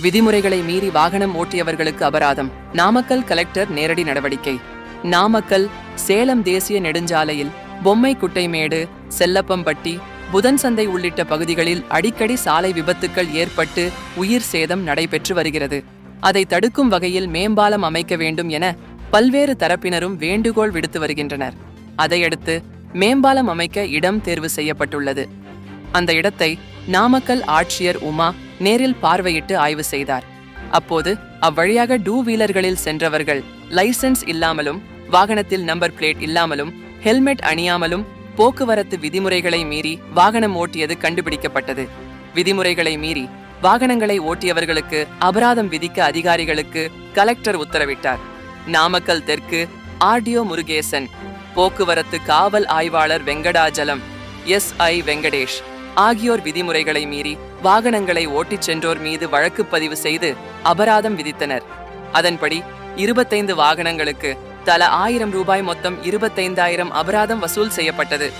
விதிமுறைகளை மீறி வாகனம் ஓட்டியவர்களுக்கு அபராதம். நாமக்கல் கலெக்டர் நேரடி நடவடிக்கை. நாமக்கல் சேலம் தேசிய நெடுஞ்சாலையில் பொம்மை குட்டைமேடு செல்லப்பம்பட்டி புதன் சந்தை உள்ளிட்ட பகுதிகளில் அடிக்கடி சாலை விபத்துக்கள் ஏற்பட்டு உயிர் சேதம் நடைபெற்று வருகிறது. அதை தடுக்கும் வகையில் மேம்பாலம் அமைக்க வேண்டும் என பல்வேறு தரப்பினரும் வேண்டுகோள் விடுத்து வருகின்றனர். அதையடுத்து மேம்பாலம் அமைக்க இடம் தேர்வு செய்யப்பட்டுள்ளது. அந்த இடத்தை நாமக்கல் ஆட்சியர் உமா நேரில் பார்வையிட்டு ஆய்வு செய்தார். அப்போது அவ்வழியாக டூ வீலர்களில் சென்றவர்கள் லைசென்ஸ் இல்லாமலும் வாகனத்தில் நம்பர் பிளேட் இல்லாமலும் ஹெல்மெட் அணியாமலும் போக்குவரத்து விதிமுறைகளை மீறி வாகனம் ஓட்டியது கண்டுபிடிக்கப்பட்டது. விதிமுறைகளை மீறி வாகனங்களை ஓட்டியவர்களுக்கு அபராதம் விதிக்க அதிகாரிகளுக்கு கலெக்டர் உத்தரவிட்டார். நாமக்கல் தெற்கு ஆர்டிஓ முருகேசன் போக்குவரத்து காவல் ஆய்வாளர் வெங்கடாஜலம் எஸ் ஐ வெங்கடேஷ். ஆகியோர் விதிமுறைகளை மீறி வாகனங்களை ஓட்டிச் சென்றோர் மீது வழக்கு பதிவு செய்து அபராதம் விதித்தனர். அதன்படி இருபத்தைந்து வாகனங்களுக்கு தலா ஆயிரம் ரூபாய் மொத்தம் இருபத்தைந்தாயிரம் அபராதம் வசூல் செய்யப்பட்டது.